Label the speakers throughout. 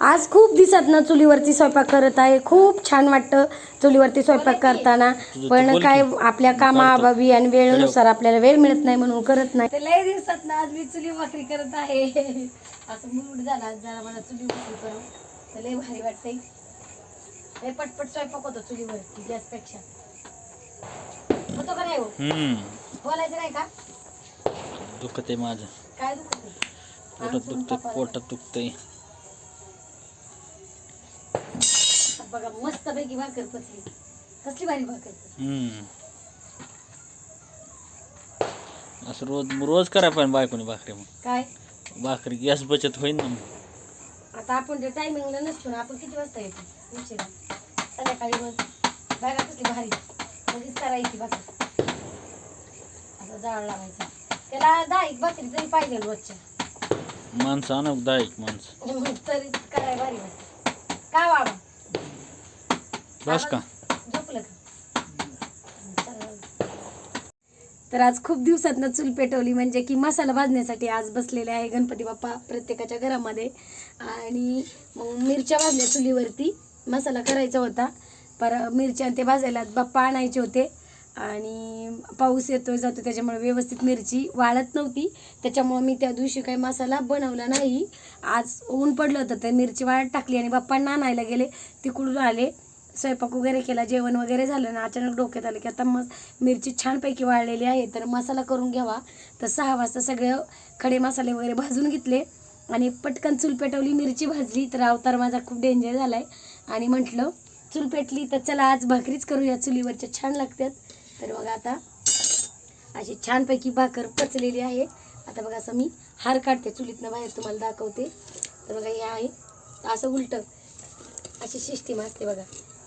Speaker 1: आज खूप दिवसात ना चुलीवरती स्वयंपाक करत आहे. खूप छान वाटतं चुलीवरती स्वयंपाक करताना. पण काय आपल्या कामाअभावी आणि वेळेनुसार आपल्याला वेळ मिळत नाही म्हणून करत नाही. तर लय दिवसात ना आज मी चुली भाकरी करत आहे. असं मूड झाला आज जरा मला चुली भाकरी करून तर लय भारी वाटतंय. लय पटपट स्वयंपाक होतो चुलीवरती गॅसपेक्षा. होतो का नाही हो? बोलायचं नाही का?
Speaker 2: दुखत माझं.
Speaker 1: काय दुखत
Speaker 2: पोटात दुखतंय. पोटात दुखतंय.
Speaker 1: बघा मस्त पैकी भाकर पचली कसली भारी भाकर पचली.
Speaker 2: हम्म. असं रोज रोज करायला पाहिजे बायकोनी भाकरी मग.
Speaker 1: काय?
Speaker 2: भाकरी गॅस बचत होईल ना मग.
Speaker 1: आता आपण जे टायमिंगला नसतो ना आपण किती वाजता येतो? उशिरा. संध्याकाळी रोज. बघा कसली भारी. लगेच करायची भाकर. असं जाळ लावायचा. त्याला दहा एक भाकरी तरी पाहिजे रोजच्या.
Speaker 2: माणसं एक माणसं.
Speaker 1: तरी करायला भारी वाटतं. का बाबा?
Speaker 2: बस का?
Speaker 1: झोपलं. तर आज खूप दिवसात चूल पेटवली म्हणजे की मसाला भाजण्यासाठी आज बसलेले आहे गणपती बाप्पा प्रत्येकाच्या घरामध्ये. आणि मग मिरच्या भाजल्या चुलीवरती. मसाला करायचा होता पर मिरच्या आणि ते भाजायला बाप्पा आणायचे होते. आणि पाऊस येतोय जातो त्याच्यामुळे व्यवस्थित मिरची वाळत नव्हती. त्याच्यामुळे मी त्या दिवशी काही मसाला बनवला नाही. आज ऊन पडलं होतं तर मिरची वाळत टाकली आणि बाप्पांना आणायला गेले. तिकडून आले. स्वयंपाक वगैरे केला जेवण वगैरे झालं ना अचानक डोक्यात आलं की आता मग मिरची छानपैकी वाळलेली आहे तर मसाला करून घ्यावा. तर सहा वाजता सगळे खडे मसाले वगैरे भाजून घेतले आणि पटकन चूल पेटवली मिरची भाजली तर अवतार माझा खूप डेंजर झाला आहे आणि म्हटलं चूल पेटली तर चला आज भाकरीच करूया चुलीवरच्या छान लागतात. तर बघा आता अशी छानपैकी भाकर पचलेली आहे. आता बघा असं मी हार काढते चुलीतनं बाहेर तुम्हाला दाखवते. तर बघा हे आहे. असं उलटं अशी सिस्टीम असते बघा.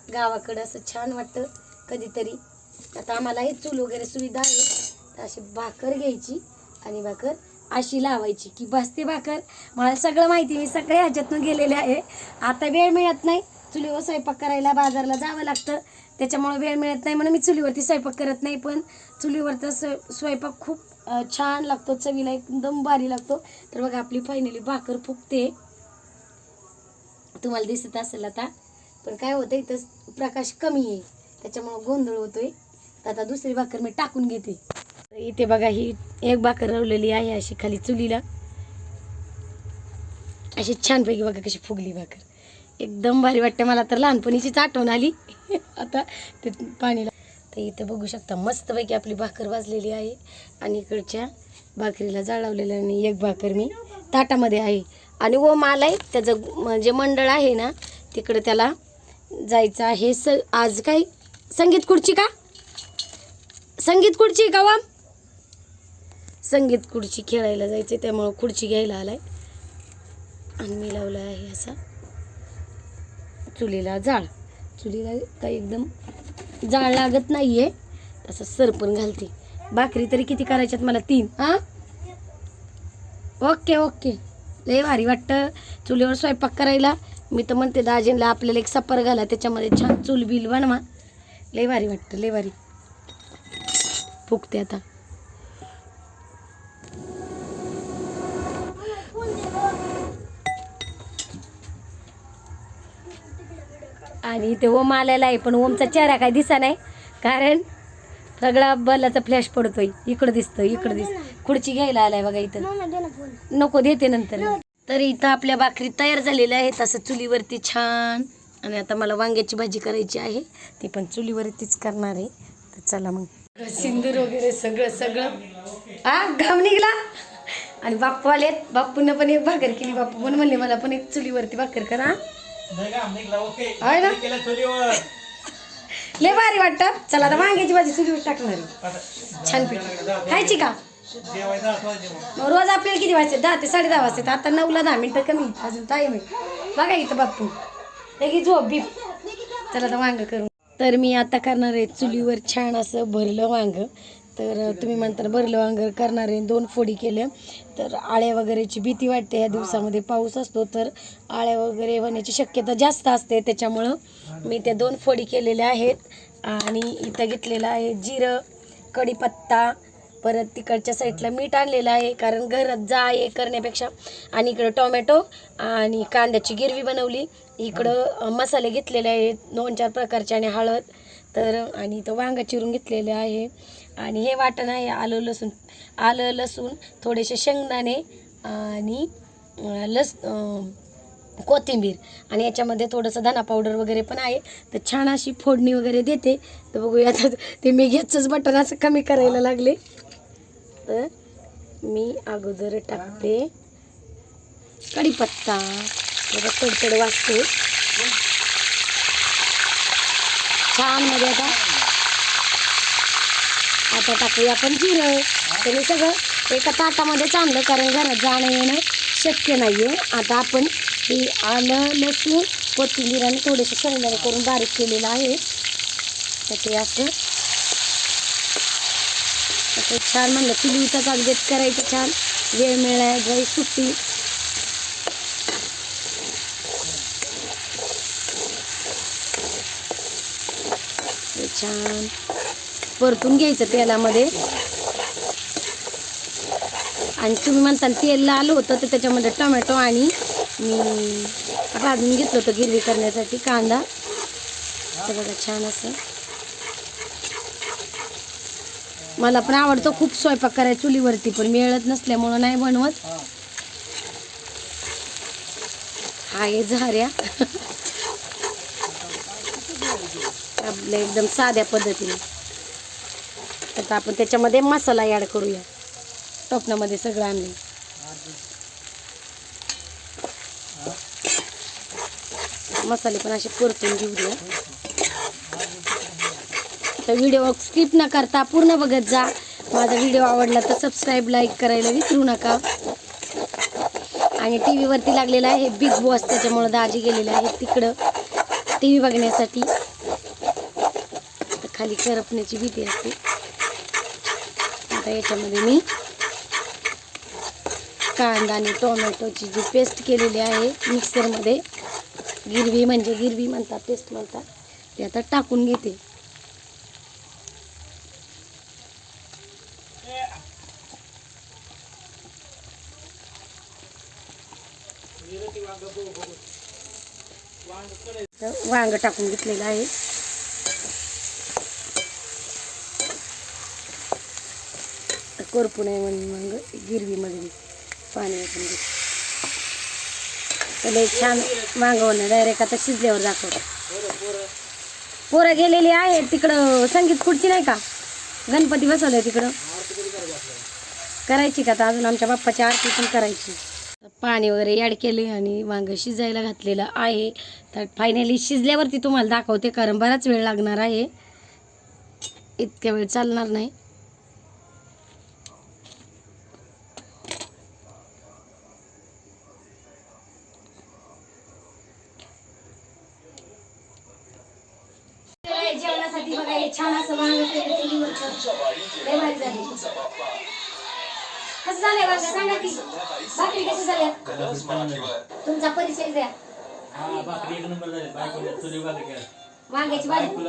Speaker 1: गावाकडं असं छान वाटतं कधीतरी. आता आम्हालाही चूल वगैरे सुविधा आहे. अशी भाकर घ्यायची आणि भाकर अशी लावायची की बसते भाकर. मला सगळं माहिती मी सगळ्या ह्याच्यातून गेलेले आहे. आता वेळ मिळत नाही. चुलीवर स्वयंपाक करायला बाजारला जावं लागतं. त्याच्यामुळं वेळ मिळत नाही म्हणून मी चुलीवरती स्वयंपाक करत नाही. पण चुलीवरचा स्व स्वयंपाक खूप छान लागतो. चवीला एकदम भारी लागतो. तर बघा आपली फायनली भाकर फुगते. तुम्हाला दिसत असेल आता. पण काय होतं इथं प्रकाश कमी आहे. त्याच्यामुळं गोंधळ होतोय. तर आता दुसरी भाकर मी टाकून घेते. तर इथे बघा ही एक भाकर रवलेली आहे अशी खाली चुलीला. अशी छानपैकी बघा कशी फुगली भाकर. एकदम भारी वाटते. मला तर लहानपणीचीच आठवण आली. आता ते पाणीला. तर इथं बघू शकता मस्तपैकी आपली भाकर वाजलेली आहे. आणि इकडच्या भाकरीला जाळवलेलं आणि एक भाकर मी ताटामध्ये आहे. आणि ओम मला आहे त्याचं म्हणजे मंडळ आहे ना तिकडं त्याला जायचं आहे. स आज काय? संगीत खुर्ची का? संगीत खुर्ची का वाम संगीत खुर्ची खेळायला जायचं त्यामुळं खुर्ची घ्यायला आलाय. आणि मी लावला आहे असा. चुलीला जाळ. चुलीला काही एकदम जाळ लागत नाही आहे तसं सरपण घालते. भाकरी तरी किती करायच्यात मला? तीन. हां? Okay okay. लय भारी वाटतं. चुलीवर स्वयंपाक करायला. मी तर म्हणते दाजींला आपल्याला एक सपर घाला त्याच्यामध्ये छान चूल बिल बनवा. लय भारी वाटतं लय भारी. फुकते आता. आणि इथे ओम आलेला आहे पण ओमचा चेहरा काय दिसा नाही कारण सगळा बलाचा फ्लॅश पडतोय. इकडं दिसतं इकडं दिसत खुर्ची घ्यायला आलाय बघा इथं. नको देते नंतर. तर इथं आपल्या भाकरी तयार झालेल्या आहेत. असं चुलीवरती छान. आणि आता मला वांग्याची भाजी करायची आहे. ती पण चुलीवरतीच करणार आहे. तर चला मग. सिंदूर वगैरे सगळं सगळं. हा घाम निघला? आणि बाप्पू आलेत बाप्पूनं पण एक भाकर केली. बाप्पू पण म्हणले मला पण एक चुलीवरती भाकर करा. आहे ना? लय भारी वाटतं. चला आता वांग्याची भाजी चुलीवर टाकणार छान पीठ खायची का? मग. रोज आपल्याला किती वाजते? दहा ते साडे दहा वाजते आता नऊला दहा मिनटं कमी अजून टाईम आहे. बघा इथं बापू लगेच झोप बीप. चला आता वांग करू. तर मी आता करणार आहे चुलीवर छान असं भरलं वांग. तर तुम्ही म्हणता भरलं वांग करणार आहे. दोन फोडी केलं तर आळ्या वगैरेची भीती वाटते. ह्या दिवसामध्ये पाऊस असतो. तर आळ्या वगैरे होण्याची शक्यता जास्त असते. त्याच्यामुळं मी त्या दोन फोडी केलेल्या आहेत. आणि इथं घेतलेलं आहे जिरं कढीपत्ता परत तिकडच्या साईडला मीठ आणलेलं आहे कारण घरात जा ये करण्यापेक्षा. आणि इकडं टोमॅटो आणि कांद्याची गिरवी बनवली. इकडं मसाले घेतलेले आहेत दोन चार प्रकारचे आणि हळद. तर आणि तो वांगा चिरून घेतलेले आहे. आणि हे वाटण आहे आलं लसूण आलं लसूण थोडेसे शेंगदाणे आणि लस कोथिंबीर. आणि याच्यामध्ये थोडंसं धना पावडर वगैरे पण आहे. तर छान अशी फोडणी वगैरे देते. तर बघूया आता ते मी गॅसचंच बटन असं कमी करायला लागले. तर मी अगोदर टाकते कढीपत्ता. जरा तडतड वाजते. छानमध्ये आता आता टाकूया आपण जिरं. तर सगळं एका ताटामध्ये चांगलं कारण घरात जाणं येणं शक्य नाही आहे आता आपण हे आलं लसूण कोथिंबीर आणि थोडेसे शेंगदाणे करून बारीक केलेलं आहे. तर ते असं असं छान म्हणलं चुलीचा चालगेत करायचं छान. वेळ मिळाय जाई सुट्टी. छान. परतून घ्यायचं तेलामध्ये. आणि तुम्ही म्हणता तेल लाल होतं तर त्याच्यामध्ये टोमॅटो आणि मी भाजून घेतलं होतं गिरवी करण्यासाठी कांदा. बघा छान असं. मला पण आवडतं खूप स्वयंपाक करायला चुलीवरती पण. मिळत नसल्यामुळं नाही बनवत. हा. हे झाऱ्या. आपल्या एकदम साध्या पद्धतीने. आता आपण त्याच्यामध्ये मसाला ॲड करूया. टोपणामध्ये सगळं आणले मसाले पण असे परतून घेऊ द्या तर व्हिडिओ स्किप न करता पूर्ण बघत जा. माझा व्हिडिओ आवडला तर सबस्क्राईब लाईक करायला विसरू नका. आणि टी व्हीवरती लागलेला आहे बिग बॉस त्याच्यामुळं दाजी गेलेले आहे तिकडं. टी व्ही बघण्यासाठी. तर खाली करपण्याची भीती असते. आता याच्यामध्ये मी कांदा आणि टोमॅटोची जी पेस्ट केलेली आहे मिक्सरमध्ये गिरवी म्हणजे गिरवी म्हणतात पेस्ट म्हणतात ते आता टाकून घेते. वांग टाकून घेतलेलं आहे. कोरपू करपू नये म्हणून मग गिरवीमध्ये पाणी ओतून घेत तर छान वांग डायरेक्ट आता शिजल्यावर दाखवतो. पोरं गेलेली आहे तिकडं संगीत खुर्ची नाही का? गणपती बसवले तिकडं. करायची का आता? अजून आमच्या बाप्पाची आरती पण करायची. पाणी वगैरे ॲड केले आणि वांगं शिजायला घातलेलं आहे. तर फायनली शिजल्यावरती तुम्हाला दाखवते कारण बराच वेळ लागणार आहे. इतक्या वेळ चालणार नाही. जेवणासाठी बघा हे छान असं वांग केलं चुलीवरचं. लय भारी झाले कसं झालंय वांग सांगा की. भाकरी कशी झाल्या? तुमचा परिचय द्या.
Speaker 2: हा भाकरी एक नंबर झाली. बायको चुली भाकरी केली.
Speaker 1: वांग्याची भाजी.